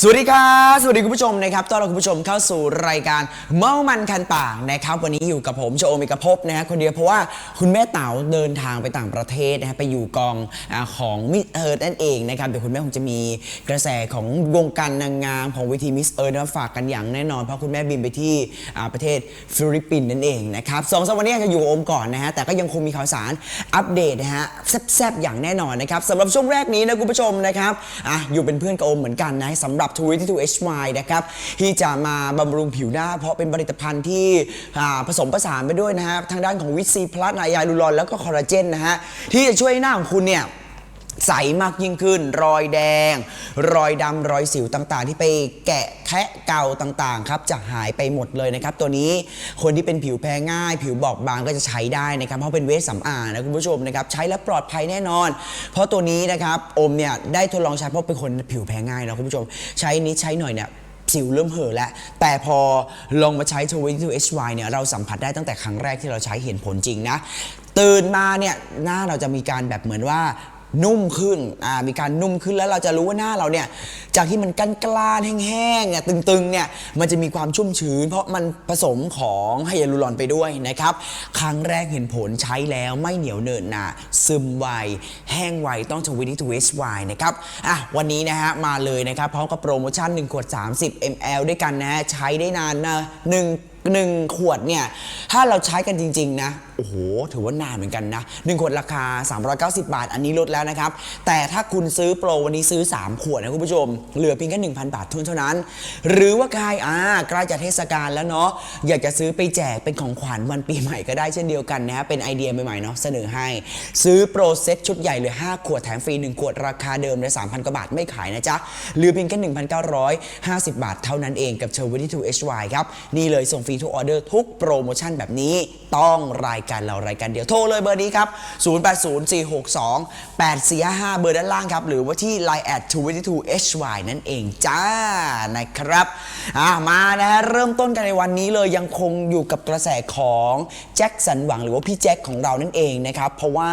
สวัสดีครับสวัสดีคุณผู้ชมนะครับต้อนรับคุณผู้ชมเข้าสู่รายการเมามันคันปากนะครับ วันนี้อยู่กับผมโจโอมิกภพนะฮะคนเดียวเพราะว่าคุณแม่เต๋าเดินทางไปต่างประเทศนะฮะไปอยู่กองอาของมิสเอิร์ดนั่นเองนะครับเดี๋ยวคุณแม่คงจะมีกระแสของวงการนางงามของเวทีมิสเอิร์ดมาฝากกันอย่างแน่นอน เพราะคุณแม่บินไปที่อ่าประเทศฟิลิปปินส์นั่นเองนะครับสองสามวันนี้จะอยู่กับโอมก่อนนะฮะแต่ก็ยังคงมีข่าวสารอัปเดตนะฮะแซ่บๆอย่างแน่นอนนะครับสำหรับช่วงแรกนี้นะคุณผู้ชมนะครับอะอยู่เป็นเพื่อนกับโอมเหมือนกันนะสำหรับ22 HY นะครับที่จะมาบำรุงผิวหน้า เพราะเป็นผลิตภัณฑ์ที่ผสมผสานไปด้วยนะฮะทางด้านของวิตซีพลัสไนยาลูรอนแล้วก็คอลลาเจนนะฮะที่จะช่วยให้หน้าของคุณเนี่ย ใสมากยิ่งขึ้น รอยแดง รอยดำรอยสิวต่างๆ ที่ไปแกะแคะเกาต่างๆครับจะหายไปหมดเลยนะครับ ตัวนี้คนที่เป็นผิวแพ้ง่าย ผิวบอบบางก็จะใช้ได้นะครับเพราะเป็นเวชสำอางนะคุณผู้ชมนะครับใช้แล้วปลอดภัยแน่นอน เพราะตัวนี้นะครับอมเนี่ยได้ทดลองใช้เพราะเป็นคนผิวแพ้ง่ายนะคุณผู้ชม ใช้นี้ใช้หน่อยเนี่ยสิวเริ่มเห่อแล้ว แต่พอลองมาใช้ 22 HY เนี่ยเราสัมผัสได้ตั้งแต่ครั้งแรกที่เราใช้เห็นผลจริงนะ ตื่นมาเนี่ยหน้าเราจะมีการแบบเหมือนว่า นุ่มขึ้นอ่ามีการนุ่มขึ้นแล้วเราจะรู้ว่าหน้าเราเนี่ย จากที่มันกันกล้านแห้งๆเนี่ยตึงๆเนี่ยมันจะมีความชุ่มชื้น เพราะมันผสมของไฮยาลูรอนไปด้วยนะครับ ครั้งแรกเห็นผลใช้แล้วไม่เหนียวเนินหนาซึมไว แห้งไวต้อง22 HY นะครับอะวันนี้นะฮะมาเลยนะครับพร้อมกับโปรโมชั่น1ขวด30 ml ด้วยกันนะฮะใช้ได้นานนะหนึ่งหนึ่งขวดเนี่ยถ้าเราใช้กันจริง ๆ นะ โอ้โห ถือว่านานเหมือนกันนะ1ขวดราคา 390 บาท อันนี้ลดแล้วนะครับ แต่ถ้าคุณซื้อโปรวันนี้ซื้อ 3 ขวดนะคุณผู้ชม เหลือเพียงแค่ 1,000 บาทเท่านั้น หรือว่าใครอ่าใกล้จะเทศกาลแล้วเนาะ อยากจะซื้อไปแจกเป็นของขวัญวันปีใหม่ก็ได้เช่นเดียวกันนะ เป็นไอเดียใหม่ๆเนาะ เสนอให้ ซื้อโปรเซ็ตชุดใหญ่เหลือ 5 ขวดแถมฟรี 1 ขวดราคาเดิมเลย3,000 กว่าบาทไม่ขายนะจ๊ะ เหลือเพียงแค่ 1,950 บาทเท่านั้นเองกับเชอร์วิทู HY ครับ นี่เลยส่งฟรีทุกออเดอร์ทุกโปรโมชั่นแบบนี้ต้องรายการเรารายการเดียวโทรเลยเบอร์นี้ครับ 0804628455 เบอร์ด้านล่างครับ หรือว่าที่ Line at 22 HY นั่นเองจ้านะครับอะมานะฮะเริ่มต้นกันในวันนี้เลยยังคงอยู่กับกระแสของแจ็คสันหวังหรือว่าพี่แจ็คของเรานั่นเองนะครับเพราะว่า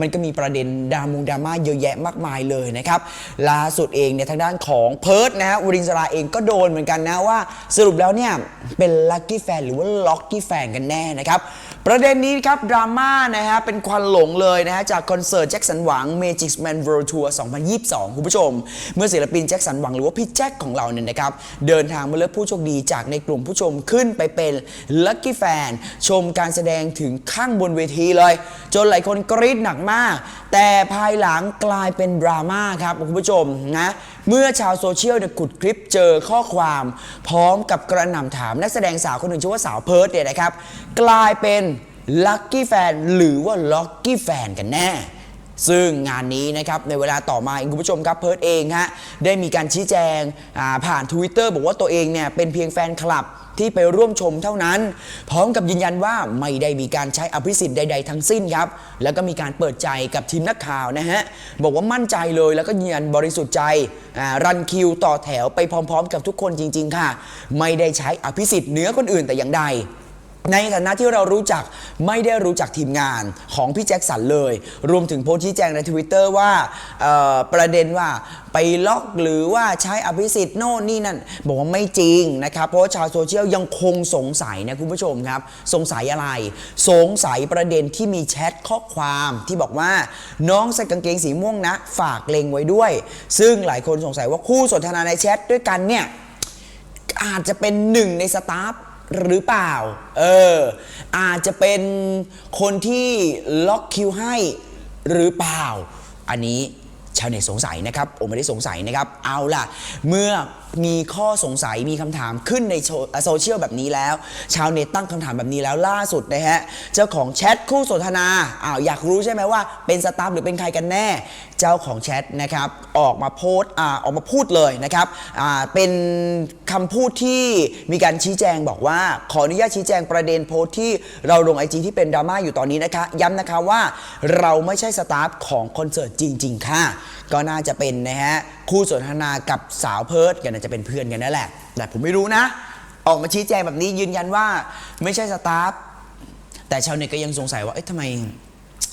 มันก็มีประเด็นดรามงดราม่าเยอะแยะมากมายเลยนะครับล่าสุดเองเนี่ยทางด้านของเพิร์ดนะฮะวรินทราเองก็โดนเหมือนกันนะว่าสรุปแล้วเนี่ยเป็นลัคกี้แฟนหรือว่าล็อกกี้แฟนกันแน่นะครับ ประเด็นนี้ครับ ดราม่านะฮะ เป็นควันหลงเลยนะฮะ จากคอนเสิร์ตแจ็คสันหวัง Magic Man World Tour 2022 คุณผู้ชม เมื่อศิลปินแจ็คสันหวังหรือว่าพี่แจ็คของเราเนี่ยนะครับ เดินทางมาเลือกผู้โชคดีจากในกลุ่มผู้ชมขึ้นไปเป็นลัคกี้แฟนชมการแสดงถึงข้างบนเวทีเลย จนหลายคนกรี๊ดหนักมาก แต่ภายหลังกลายเป็นดราม่าครับคุณผู้ชมนะ เมื่อชาวโซเชียลเนี่ยขุดคลิปเจอข้อความ พร้อมกับกระหน่ำถามนักแสดงสาวคนหนึ่งชื่อว่าสาวเพิร์ดเนี่ยนะครับ กลายเป็นลัคกี้แฟนหรือว่าล็อกกี้แฟนกันแน่ ซึ่งงานนี้นะครับในเวลาต่อมาเองคุณผู้ชมครับเพิร์ดเองฮะได้มีการชี้แจงอ่าผ่าน Twitter บอกว่าตัวเองเนี่ยเป็นเพียงแฟนคลับที่ไปร่วมชมเท่านั้น พร้อมกับยืนยันว่าไม่ได้มีการใช้อภิสิทธิ์ใด ๆ ทั้งสิ้นครับ แล้วก็มีการเปิดใจกับทีมนักข่าวนะฮะ บอกว่ามั่นใจเลยแล้วก็ยืนยันบริสุทธิ์ใจ รันคิวต่อแถวไปพร้อม ๆ กับทุกคนจริง ๆ ค่ะ ไม่ได้ใช้อภิสิทธิ์เหนือคนอื่นแต่อย่างใด ในฐานะที่เรารู้จักไม่ได้รู้จักทีมงานของพี่แจ็คสันเลย รวมถึงโพสต์ชี้แจงในทวิตเตอร์ว่าประเด็นว่าไปล็อกหรือว่าใช้อภิสิทธิ์โน่นนี่นั่น บอกว่าไม่จริงนะครับ เพราะาชาวโซเชียลยังคงสงสัยนะคุณผู้ชมครับ สงสัยอะไร สงสัยประเด็นที่มีแชทข้อความที่บอกว่าน้องใส่กางเกงสีม่วงนะ ฝากเลงไว้ด้วย ซึ่งหลายคนสงสัยว่าคู่สนทนาในแชทด้วยกันเนี่ยอาจจะเป็นหนึ่งในสตาฟ หรือเปล่า เออ อาจจะเป็นคนที่ล็อกคิวให้หรือเปล่า อันนี้ชาวเน็ตสงสัยนะครับ ผมไม่ได้สงสัยนะครับ เอาล่ะ เมื่อมีข้อสงสัยมีคำถามขึ้นในโซเชียลแบบนี้แล้ว ชาวเน็ตตั้งคำถามแบบนี้แล้วล่าสุดนะฮะเจ้าของแชทคู่สนทนาอ้าวอยากรู้ใช่ไหมว่าเป็นสตาฟหรือเป็นใครกันแน่ เจ้าของแชทนะครับออกมาโพสต์อ่าออกมาพูดเลยนะครับอ่าเป็นคำพูดที่มีการชี้แจงบอกว่า ขออนุญาตชี้แจงประเด็นโพสต์ที่เราลงไอจีที่เป็นดราม่าอยู่ตอนนี้นะคะ ย้ำนะคะว่าเราไม่ใช่สตาฟของคอนเสิร์ตจริง ๆ ค่ะ ก็น่าจะเป็นนะฮะคู่สนทนากับสาวเพิร์ดกันน่าจะเป็นเพื่อนกันนั่นแหละ แต่ผมไม่รู้นะ ออกมาชี้แจงแบบนี้ยืนยันว่าไม่ใช่สตาฟแต่ชาวเน็ตก็ยังสงสัยว่าเอ๊ะทำไม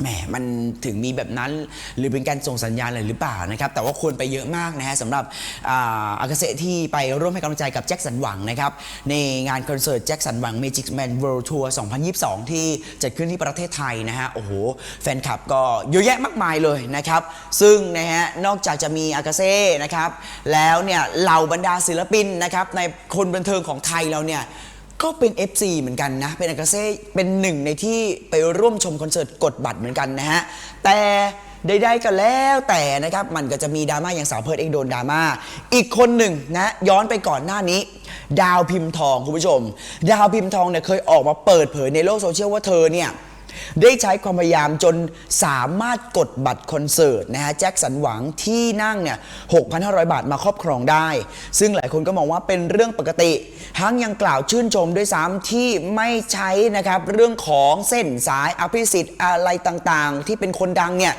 แหมมันถึงมีแบบนั้นหรือเป็นการส่งสัญญาณอะไรหรือเปล่านะครับแต่ว่าควรไปเยอะมากนะฮะสำหรับอาอากาเซที่ไปร่วมให้กำลังใจกับแจ็คสันหวังนะครับในงานคอนเสิร์ตแจ็คสันหวัง Magic Man World Tour 2022 ที่จัดขึ้นที่ประเทศไทยนะฮะโอ้โห แฟนคลับก็เยอะแยะมากมายเลยนะครับ ซึ่งนะฮะนอกจากจะมีอากาเซ่นะครับแล้วเนี่ยเหล่าบรรดาศิลปินนะครับในคนบันเทิงของไทยเราเนี่ย ก็เป็น FC เหมือนกันนะ เป็นอากาเซ่เป็นหนึ่งในที่ไปร่วมชมคอนเสิร์ตกดบัตรเหมือนกันนะฮะ แต่ใดๆก็แล้วแต่นะครับ มันก็จะมีดราม่าอย่างสาวเพิร์ดเองโดนดราม่าอีกคนหนึ่งนะ ย้อนไปก่อนหน้านี้ ดาวพิมพ์ทองคุณผู้ชม ดาวพิมพ์ทองเนี่ยเคยออกมาเปิดเผยในโลกโซเชียลว่าเธอเนี่ย ได้ใช้ความพยายามจนสามารถกดบัตรคอนเสิร์ตนะฮะแจ็คสันหวังที่นั่งเนี่ย6,500 บาทมาครอบครองได้ ซึ่งหลายคนก็มองว่าเป็นเรื่องปกติ ทั้งยังกล่าวชื่นชมด้วยซ้ำที่ไม่ใช้นะครับเรื่องของเส้นสายอภิสิทธิ์อะไรต่างๆ ที่เป็นคนดังเนี่ย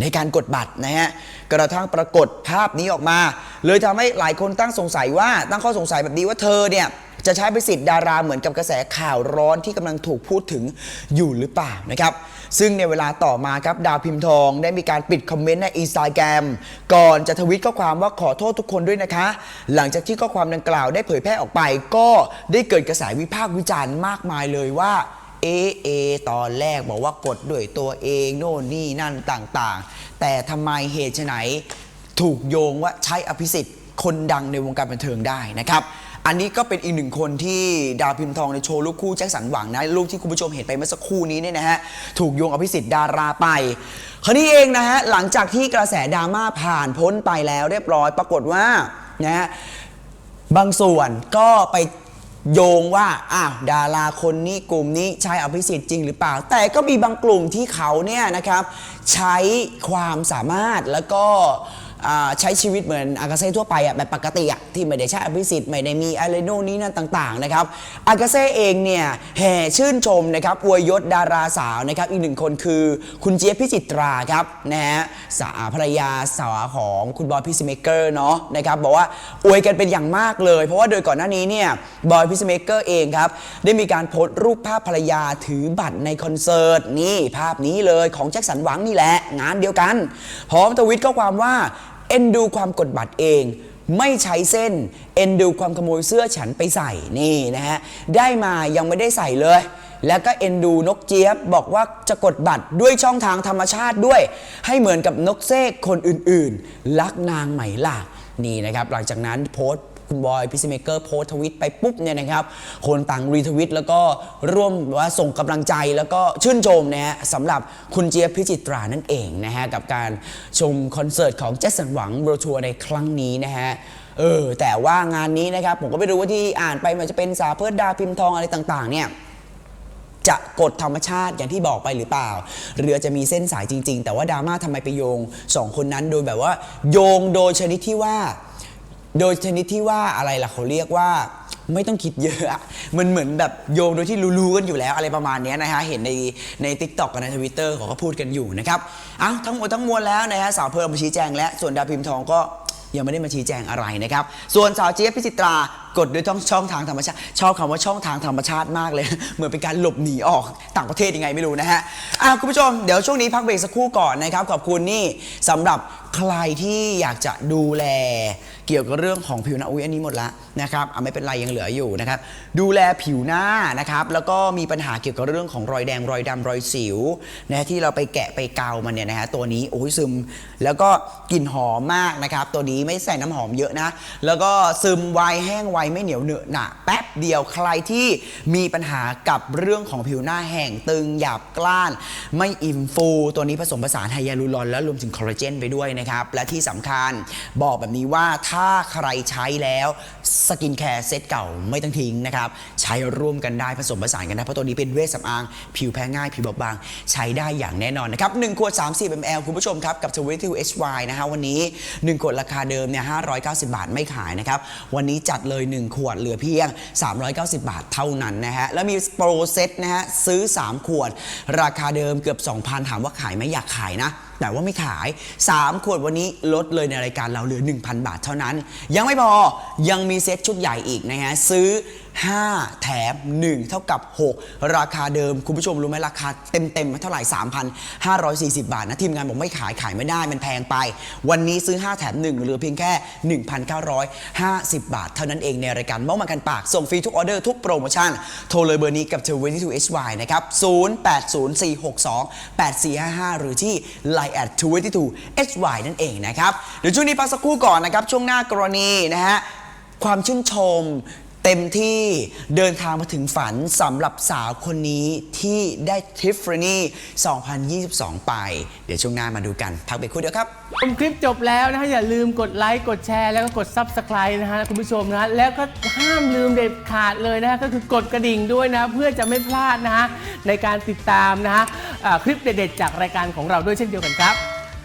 ในการกดบัตรนะฮะกระทั่งปรากฏภาพนี้ออกมา เลยทำให้หลายคนตั้งสงสัยว่าตั้งข้อสงสัยแบบนี้ว่าเธอเนี่ยจะใช้ไปสิทธิ์ดาราเหมือนกับกระแสข่าวร้อนที่กำลังถูกพูดถึงอยู่หรือเปล่านะครับซึ่งในเวลาต่อมาครับดาวพิมพ์ทอง ได้มีการปิดคอมเมนต์ในอินสตาแกรมก่อนจะทวิตข้อความว่าขอโทษทุกคนด้วยนะคะ หลังจากที่ข้อความดังกล่าวได้เผยแพร่ออกไป ก็ได้เกิดกระแสวิพากษ์วิจารณ์มากมายเลยว่าเอเอตอนแรกบอกว่ากดด้วยตัวเองโน่นนี่นั่นต่างๆ แต่ทำไมเหตุไฉน ถูกโยงว่าใช้อภิสิทธิ์คนดังในวงการบันเทิงได้นะครับ อันนี้ก็เป็นอีกหนึ่งคนที่ดาวพิมพ์ทองในโชว์ลูกคู่แจ็คสันหวังนะลูกที่คุณผู้ชมเห็นไปเมื่อสักครู่นี้เนี่ยนะฮะถูกโยงอภิสิทธิ์ดาราไปคราวนี้เองนะฮะหลังจากที่กระแสดราม่าผ่านพ้นไปแล้วเรียบร้อยปรากฏว่านะฮะบางส่วนก็ไปโยงว่าอ้าวดาราคนนี้กลุ่มนี้ใช้อภิสิทธิ์จริงหรือเปล่า แต่ก็มีบางกลุ่มที่เขาเนี่ยนะครับ ใช้ความสามารถแล้วก็ อ่าใช้ชีวิตเหมือนอากาเซ่ทั่วไปอะแบบปกติอะที่ไม่ได้ใช้อภิสิทธิ์ไม่ได้มีอะไรโน่นนี่นั่นต่างๆนะครับอากาเซ่เองเนี่ยแห่ชื่นชมนะครับอวยยศดาราสาวนะครับอีกหนึ่งคนคือคุณเจี๊ยบพิจิตราครับนะฮะสาภรรยาสาวของคุณบอยพิซเมเกอร์เนาะนะครับบอกว่าอวยกันเป็นอย่างมากเลย เพราะว่าโดยก่อนหน้านี้เนี่ยบอยพิซเมเกอร์เองครับได้มีการโพสต์รูปภาพภรรยาถือบัตรในคอนเสิร์ตนี่ภาพนี้เลยของแจ็คสันหวังนี่แหละงานเดียวกัน พร้อมทวิตข้อความว่า เอ็นดูความกดบัตรเอง ไม่ใช้เส้น เอ็นดูความขโมยเสื้อฉันไปใส่นี่นะฮะได้มายังไม่ได้ใส่เลย แล้วก็เอ็นดูนกเจี๊ยบบอกว่าจะกดบัตรด้วยช่องทางธรรมชาติด้วย ให้เหมือนกับนกเซกคนอื่นๆ รักนางไหมล่ะนี่นะครับ หลังจากนั้นโพสต์ คุณบอยพิซเมเกอร์โพสทวิตไปปุ๊บเนี่ยนะครับคนต่างรีทวิตแล้วก็ร่วมว่าส่งกำลังใจแล้วก็ชื่นชมนะฮะสำหรับคุณเจี๊ยบพิจิตรานั่นเองนะฮะกับการชมคอนเสิร์ตของแจ็สันหวังโรทัวร์ในครั้งนี้นะฮะเออแต่ว่างานนี้นะครับผมก็ไม่รู้ว่าที่อ่านไปมันจะเป็นสาเพิดดาพิมพ์ทองอะไรต่างๆเนี่ยจะกดธรรมชาติอย่างที่บอกไปหรือเปล่า เรือจะมีเส้นสายจริง ๆ แต่ว่าดราม่าทำไมไปโยงสองคนนั้นโดยแบบว่า โยงโดยชนิดที่ว่า โดยชนิดที่ว่าอะไรล่ะเขาเรียกว่าไม่ต้องคิดเยอะอะมันเหมือนแบบโยงโดยที่รู้ๆกันอยู่แล้วอะไรประมาณนี้นะฮะ เห็นในในทิกตอกกับในทวิตเตอร์เขาก็พูดกันอยู่นะครับอะทั้งหมดทั้งมวลแล้วนะฮะสาวเพิ่มมาชี้แจงแล้วส่วนดาวพิมพ์ทองก็ยังไม่ได้มาชี้แจงอะไรนะครับ ส่วนสาวเจี๊ยบพิจิตรา กดด้วยช่องช่องทางธรรมชาติ ชอบคำว่าช่องทางธรรมชาติมากเลย เหมือนเป็นการหลบหนีออกต่างประเทศยังไงไม่รู้นะฮะอะคุณผู้ชมเดี๋ยวช่วงนี้พักเบรกสักครู่ก่อนนะครับขอบคุณนี่สำหรับใครที่อยากจะดูแล เกี่ยวกับเรื่องของผิวหน้าอุ้ยอันนี้หมดละนะครับอะไม่เป็นไรยังเหลืออยู่นะครับดูแลผิวหน้านะครับแล้วก็มีปัญหาเกี่ยวกับเรื่องของรอยแดงรอยดำรอยสิวนะที่เราไปแกะไปเกามันเนี่ยนะฮะตัวนี้โอ้ยซึม แล้วก็กลิ่นหอมมากนะครับตัวนี้ไม่ใส่น้ำหอมเยอะนะแล้วก็ซึมไวแห้งไวไม่เหนียวเหนอะหนะแป๊บเดียวใครที่มีปัญหากับเรื่องของผิวหน้าแห้งตึงหยาบกล้าน ไม่อิ่มฟู ตัวนี้ผสมผสานไฮยาลูรอนและรวมถึงคอลลาเจนไปด้วยนะครับ และที่สำคัญบอกแบบนี้ว่าถ้าใครใช้แล้วสกินแคร์เซตเก่าไม่ต้องทิ้งนะครับ ใช้ร่วมกันได้ผสมผสานกันได้เพราะตัวนี้เป็นเวชสำอาง ผิวแพ้ง่าย ผิวบอบบาง ใช้ได้อย่างแน่นอนนะครับ1ขวด30 ml คุณผู้ชมครับ กับ22 HY นะฮะวันนี้ 1 ขวดราคาเดิมเนี่ย590 บาทไม่ขายนะครับ วันนี้จัดเลย1 ขวดเหลือเพียง 390 บาทเท่านั้นนะฮะ แล้วมีโปรเซตนะฮะ ซื้อ 3 ขวด ราคาเดิมเกือบ 2,000 ถามว่าขายไหมอยากขายนะแต่ว่าไม่ขาย 3 ขวดวันนี้ลดเลยในรายการเราเหลือ 1,000 บาทเท่านั้น ยังไม่พอยังมีเซตชุดใหญ่อีกนะฮะ ซื้อ 5 แถม 1 เท่ากับ 6 ราคาเดิม คุณผู้ชมรู้ไหมราคาเต็มๆเท่าไหร่ 3,540 บาทนะ ทีมงานบอกไม่ขายขายไม่ได้มันแพงไป วันนี้ซื้อ 5 แถม 1 เหลือเพียงแค่ 1,950 บาท เท่านั้นเองในรายการเมาส์มากันปาก ส่งฟรีทุกออเดอร์ทุกโปรโมชั่น โทรเลยเบอร์นี้กับ 22HY นะครับ 0804628455 หรือที่ Line at 22HY นั่นเองนะครับ เดี๋ยวช่วงนี้พักสักครู่ก่อนนะครับ ช่วงหน้ากรณีนะฮะความชื่นชม เต็มที่เดินทางมาถึงฝันสำหรับสาวคนนี้ที่ได้ทิฟฟานี่2022 ไป เดี๋ยวช่วงหน้ามาดูกันพักไปครู่เดียวครับ ชมคลิปจบแล้วนะฮะอย่าลืมกดไลค์กดแชร์แล้วก็กด Subscribe นะฮะคุณผู้ชมนะฮะแล้วก็ห้ามลืมเด็ดขาดเลยนะฮะก็คือกดกระดิ่งด้วยนะ เพื่อจะไม่พลาดนะฮะในการติดตามนะฮะอ่าคลิปเด็ดๆจากรายการของเราด้วยเช่นเดียวกันครับ